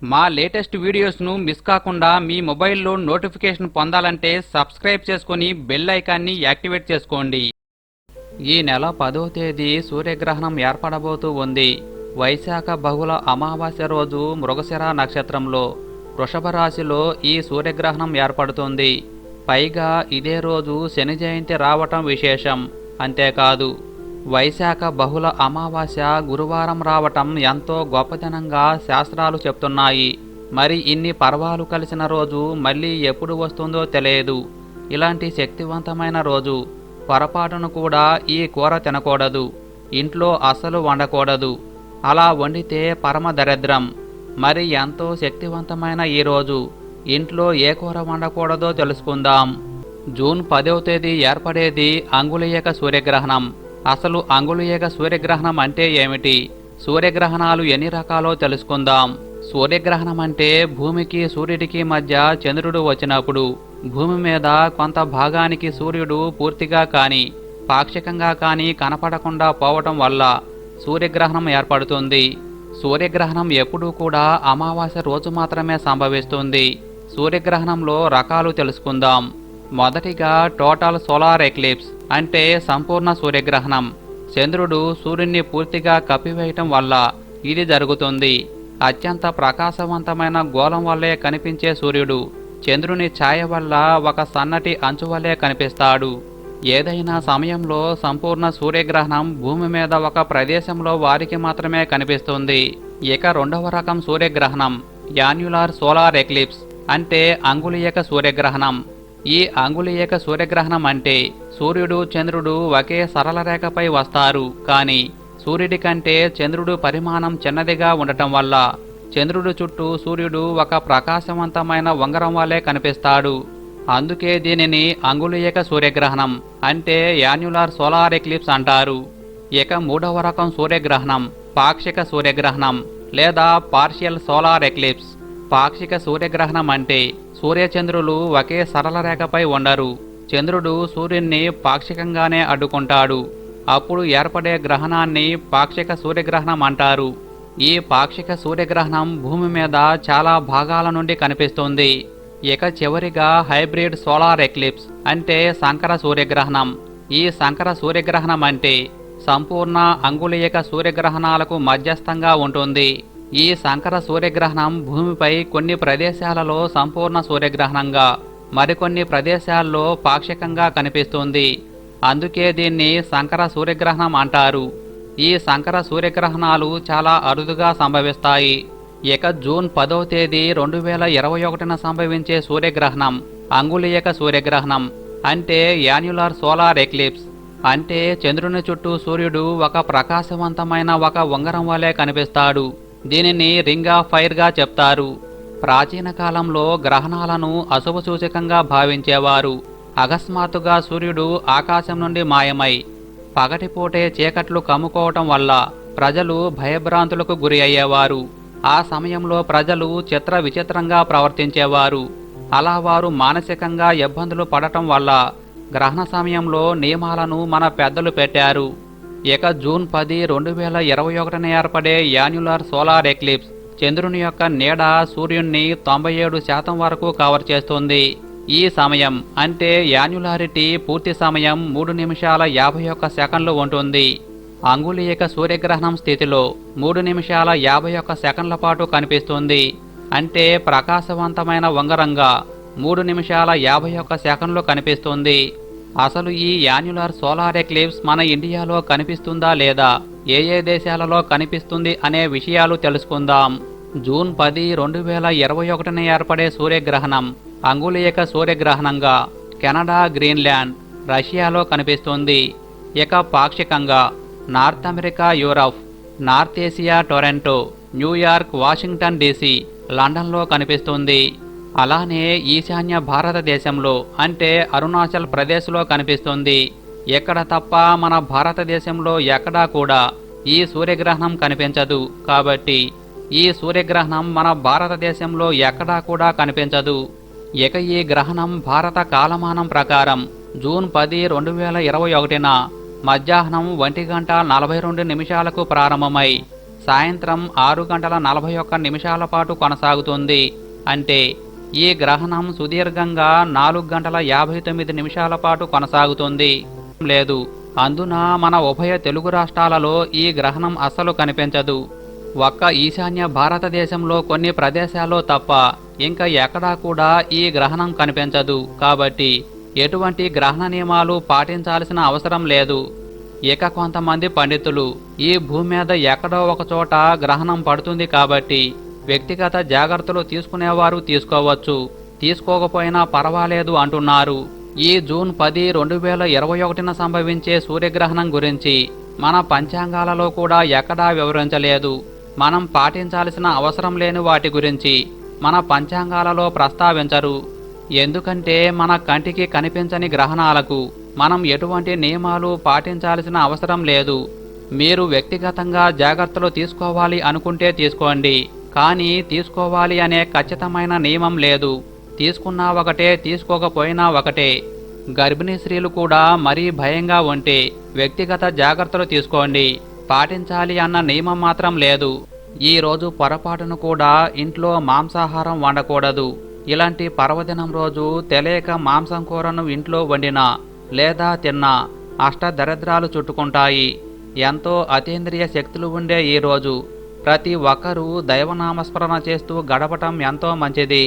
మా latest వీడియోస్ను miss కాకుండా మీ మొబైల్లో నోటిఫికేషన్ పొందాలంటే సబ్స్క్రైబ్ చేసుకొని బెల్ ఐకాన్ని యాక్టివేట్ చేసుకోండి. ఈ నెల పదో తేదీ సూర్యగ్రహణం ఏర్పడబోతూ ఉంది. వైశాఖ బహుళ అమావాస్య రోజు మృగశిర నక్షత్రంలో వృషభ రాశిలో ఈ సూర్యగ్రహణం ఏర్పడుతుంది. పైగా ఇదే రోజు శని జయంతి రావటం విశేషం. అంతేకాదు వైశాఖ బహుళ అమావాస్య గురువారం రావటం ఎంతో గొప్పతనంగా శాస్త్రాలు చెప్తున్నాయి. మరి ఇన్ని పర్వాలు కలిసిన రోజు మళ్ళీ ఎప్పుడు వస్తుందో తెలియదు. ఇలాంటి శక్తివంతమైన రోజు పొరపాటును కూడా ఈ కూర తినకూడదు. ఇంట్లో అస్సలు వండకూడదు. అలా వండితే పరమ దరిద్రం. మరి ఎంతో శక్తివంతమైన ఈ రోజు ఇంట్లో ఏ కూర వండకూడదో తెలుసుకుందాం. జూన్ పదవ తేదీ ఏర్పడేది అంగుళీయక సూర్యగ్రహణం. అసలు అంగుళీయక సూర్యగ్రహణం అంటే ఏమిటి? సూర్యగ్రహణాలు ఎన్ని రకాలో తెలుసుకుందాం. సూర్యగ్రహణం అంటే భూమికి సూర్యుడికి మధ్య చంద్రుడు వచ్చినప్పుడు భూమి మీద కొంత భాగానికి సూర్యుడు పూర్తిగా కానీ పాక్షికంగా కానీ కనపడకుండా పోవటం వల్ల సూర్యగ్రహణం ఏర్పడుతుంది. సూర్యగ్రహణం ఎప్పుడూ కూడా అమావాస్య రోజు మాత్రమే సంభవిస్తుంది. సూర్యగ్రహణంలో రకాలు తెలుసుకుందాం. మొదటిగా టోటల్ సోలార్ ఎక్లిప్స్. అంటే సంపూర్ణ సూర్యగ్రహణం. చంద్రుడు సూర్యుని పూర్తిగా కప్పివేయటం వల్ల ఇది జరుగుతుంది. అత్యంత ప్రకాశవంతమైన గోళం వల్లే కనిపించే సూర్యుడు. చంద్రుని ఛాయ వల్ల ఒక సన్నటి అంచు వల్లే కనిపిస్తాడు. ఏదైనా సమయంలో సంపూర్ణ సూర్యగ్రహణం భూమి మీద ఒక ప్రదేశంలో వారికి మాత్రమే కనిపిస్తుంది. ఇక రెండవ రకం సూర్యగ్రహణం యాన్యులార్ సోలార్ ఎక్లిప్స్ అంటే అంగుళీయక సూర్యగ్రహణం. ఈ అంగుళీయక సూర్యగ్రహణం అంటే సూర్యుడు చంద్రుడు ఒకే సరళ రేఖపై వస్తారు. కానీ సూర్యుడి కంటే చంద్రుడు పరిమాణం చిన్నదిగా ఉండటం వల్ల చంద్రుడు చుట్టూ సూర్యుడు ఒక ప్రకాశవంతమైన ఉంగరం వలె కనిపిస్తాడు. అందుకే దీనిని అంగుళీయక సూర్యగ్రహణం అంటే యాన్యులార్ సోలార్ ఎక్లిప్స్ అంటారు. ఇక మూడవ రకం సూర్యగ్రహణం పాక్షిక సూర్యగ్రహణం లేదా పార్షియల్ సోలార్ ఎక్లిప్స్. పాక్షిక సూర్యగ్రహణం అంటే సూర్యచంద్రులు ఒకే సరళ రేఖపై ఉండరు చంద్రుడు సూర్యున్ని పాక్షికంగానే అడ్డుకుంటాడు. అప్పుడు ఏర్పడే గ్రహణాన్ని పాక్షిక సూర్యగ్రహణం అంటారు. ఈ పాక్షిక సూర్యగ్రహణం భూమి మీద చాలా భాగాల నుండి కనిపిస్తుంది. ఇక చివరిగా హైబ్రిడ్ సోలార్ ఎక్లిప్స్ అంటే సంకర సూర్యగ్రహణం. ఈ సంకర సూర్యగ్రహణం అంటే సంపూర్ణ అంగుళీయక సూర్యగ్రహణాలకు మధ్యస్థంగా ఉంటుంది. ఈ సంకర సూర్యగ్రహణం భూమిపై కొన్ని ప్రదేశాలలో సంపూర్ణ సూర్యగ్రహణంగా మరికొన్ని ప్రదేశాల్లో పాక్షికంగా కనిపిస్తుంది. అందుకే దీన్ని సంకర సూర్యగ్రహణం అంటారు. ఈ సంకర సూర్యగ్రహణాలు చాలా అరుదుగా సంభవిస్తాయి. ఇక జూన్ పదవ తేదీ రెండు వేల ఇరవై ఒకటిన సంభవించే సూర్యగ్రహణం అంగుళీయక సూర్యగ్రహణం అంటే యాన్యులార్ సోలార్ ఎక్లిప్స్. అంటే చంద్రుని చుట్టూ సూర్యుడు ఒక ప్రకాశవంతమైన ఒక ఉంగరం వలె కనిపిస్తాడు. దీనిని రింగ్ ఆఫ్ ఫైర్గా చెప్తారు. ప్రాచీన కాలంలో గ్రహణాలను అశుభ సూచకంగా భావించేవారు. అకస్మాత్తుగా సూర్యుడు ఆకాశం నుండి మాయమై పగటిపూటే చీకట్లు కమ్ముకోవటం వల్ల ప్రజలు భయభ్రాంతులకు గురి అయ్యేవారు. ఆ సమయంలో ప్రజలు చిత్ర విచిత్రంగా ప్రవర్తించేవారు. అలా వారు మానసికంగా ఇబ్బందులు పడటం వల్ల గ్రహణ సమయంలో నియమాలను మన పెద్దలు పెట్టారు. ఇక జూన్ పది రెండు వేల ఇరవై ఒకటిన ఏర్పడే యాన్యులార్ సోలార్ ఎక్లిప్స్ చంద్రుని యొక్క నీడ సూర్యుణ్ణి తొంభై ఏడు శాతం వరకు కవర్ చేస్తుంది. ఈ సమయం అంటే యాన్యులారిటీ పూర్తి సమయం మూడు నిమిషాల యాభై ఒక్క సెకండ్లు ఉంటుంది. అంగుళీయక సూర్యగ్రహణం స్థితిలో మూడు నిమిషాల యాభై ఒక్క సెకండ్ల పాటు కనిపిస్తుంది. అంటే ప్రకాశవంతమైన వంగరంగా మూడు నిమిషాల యాభై ఒక్క సెకండ్లు కనిపిస్తుంది. అసలు ఈ యాన్యులర్ సోలార్ ఎక్లిప్స్ మన ఇండియాలో కనిపిస్తుందా లేదా? ఏ ఏ దేశాలలో కనిపిస్తుంది అనే విషయాలు తెలుసుకుందాం. జూన్ పది రెండు వేల ఇరవై ఒకటిన ఏర్పడే సూర్యగ్రహణం అంగుళీయక సూర్యగ్రహణంగా కెనడా గ్రీన్లాండ్ రష్యాలో కనిపిస్తుంది. ఇక పాక్షికంగా North America Europe North Asia Toronto New York Washington DC లండన్లో కనిపిస్తుంది. అలానే ఈశాన్య భారతదేశంలో అంటే అరుణాచల్ ప్రదేశ్లో కనిపిస్తుంది. ఎక్కడ తప్ప మన భారతదేశంలో ఎక్కడా కూడా ఈ సూర్యగ్రహణం కనిపించదు. కాబట్టి ఈ సూర్యగ్రహణం మన భారతదేశంలో ఎక్కడా కూడా కనిపించదు. ఇక ఈ గ్రహణం భారత కాలమానం ప్రకారం జూన్ పది రెండు వేల ఇరవై ఒకటిన మధ్యాహ్నం ఒంటి గంట నలభై రెండు నిమిషాలకు ప్రారంభమై సాయంత్రం ఆరు గంటల నలభై ఒక్క నిమిషాల పాటు కొనసాగుతుంది. అంటే ఈ గ్రహణం సుదీర్ఘంగా నాలుగు గంటల యాభై తొమ్మిది నిమిషాల పాటు కొనసాగుతుంది. లేదు అందున మన ఉభయ తెలుగు రాష్ట్రాలలో ఈ గ్రహణం అస్సలు కనిపించదు. ఒక్క ఈశాన్య భారతదేశంలో కొన్ని ప్రదేశాల్లో తప్ప ఇంకా ఎక్కడా కూడా ఈ గ్రహణం కనిపించదు. కాబట్టి ఎటువంటి గ్రహణ నియమాలు పాటించాల్సిన అవసరం లేదు. ఇక కొంతమంది పండితులు ఈ భూమి మీద ఎక్కడో ఒక చోట గ్రహణం పడుతుంది కాబట్టి వ్యక్తిగత జాగ్రత్తలు తీసుకునేవారు తీసుకోవచ్చు. తీసుకోకపోయినా పర్వాలేదు అంటున్నారు. ఈ జూన్ పది రెండు వేల ఇరవై ఒకటిన సంభవించే సూర్యగ్రహణం గురించి మన పంచాంగాలలో కూడా ఎక్కడా వివరించలేదు. మనం పాటించాల్సిన అవసరం లేని వాటి గురించి మన పంచాంగాలలో ప్రస్తావించరు. ఎందుకంటే మన కంటికి కనిపించని గ్రహణాలకు మనం ఎటువంటి నియమాలు పాటించాల్సిన అవసరం లేదు. మీరు వ్యక్తిగతంగా జాగ్రత్తలు తీసుకోవాలి అనుకుంటే తీసుకోండి. కానీ తీసుకోవాలి అనే ఖచ్చితమైన నియమం లేదు. తీసుకున్నా ఒకటే తీసుకోకపోయినా ఒకటే. గర్భిణీ స్త్రీలు కూడా మరీ భయంగా ఉంటే వ్యక్తిగత జాగ్రత్తలు తీసుకోండి. పాటించాలి అన్న నియమం మాత్రం లేదు. ఈ రోజు పొరపాటును కూడా ఇంట్లో మాంసాహారం వండకూడదు. ఇలాంటి పర్వదినం రోజు తెలియక మాంసం కూరను ఇంట్లో వండినా లేదా తిన్నా అష్టదరిద్రాలు చుట్టుకుంటాయి. ఎంతో అతీంద్రియ శక్తులు ఉండే ఈ రోజు ప్రతి ఒక్కరూ దైవనామస్మరణ చేస్తూ గడపటం ఎంతో మంచిది.